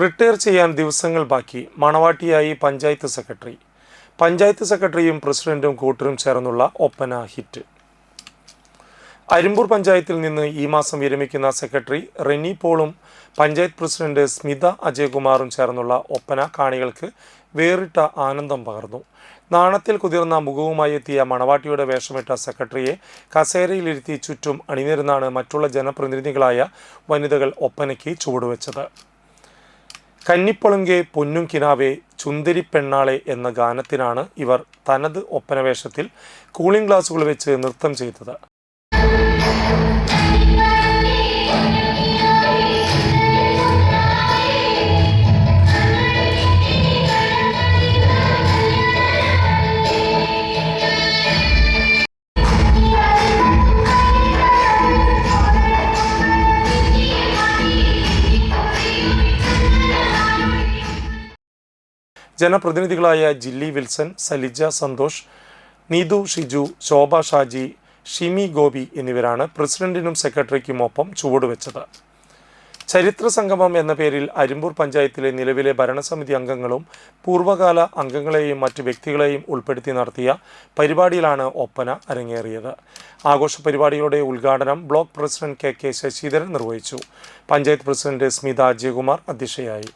Retire ചെയ്യാൻ ദിവസങ്ങൾ ബാക്കി. മണവാട്ടിയായി പഞ്ചായത്ത് സെക്രട്ടറി. പഞ്ചായത്ത് സെക്രട്ടറിയും പ്രസിഡന്റും കൂട്ടരും ചേർന്നുള്ള ഒപ്പന ഹിറ്റ്. അരിമ്പൂർ പഞ്ചായത്തിൽ നിന്ന് ഈ മാസം വിരമിക്കുന്ന സെക്രട്ടറി റെനി പോളും പഞ്ചായത്ത് പ്രസിഡന്റ് സ്മിത അജയകുമാറും ചേർന്നുള്ള ഒപ്പന കാണികൾക്ക് വേറിട്ട ആനന്ദം പകർന്നു. നാണത്തിൽ കുതിർന്ന മുഖവുമായി എത്തിയ മണവാട്ടിയുടെ വേഷമിട്ട സെക്രട്ടറിയെ കസേരയിലിരുത്തി ചുറ്റും അണിനിരുന്നാണ് മറ്റുള്ള ജനപ്രതിനിധികളായ വനിതകൾ ഒപ്പനയ്ക്ക് ചുവടുവെച്ചത്. കന്നിപ്പളുങ്കെ പൊന്നും കിനാവെ ചുന്തിരി പെണ്ണാളെ എന്ന ഗാനത്തിനാണ് ഇവർ തനത് ഒപ്പനവേഷത്തിൽ കൂളിംഗ് ഗ്ലാസുകൾ വെച്ച് നൃത്തം ചെയ്തത്. ജനപ്രതിനിധികളായ ജില്ലി വിൽസൺ സലിജ സന്തോഷ് നീതു ഷിജു ശോഭ ഷാജി ഷിമി ഗോപി എന്നിവരാണ് പ്രസിഡന്റിനും സെക്രട്ടറിക്കും ഒപ്പം ചുവടുവെച്ചത്. ചരിത്ര സംഗമം എന്ന പേരിൽ അരിമ്പൂർ പഞ്ചായത്തിലെ നിലവിലെ ഭരണസമിതി അംഗങ്ങളും പൂർവകാല അംഗങ്ങളെയും മറ്റ് വ്യക്തികളെയും ഉൾപ്പെടുത്തി നടത്തിയ പരിപാടിയിലാണ് ഒപ്പന അരങ്ങേറിയത്. ആഘോഷ പരിപാടിയുടെ ഉദ്ഘാടനം block president K K Sasidharan നിർവഹിച്ചു. പഞ്ചായത്ത് പ്രസിഡന്റ് സ്മിത അജയകുമാർ അധ്യക്ഷയായി.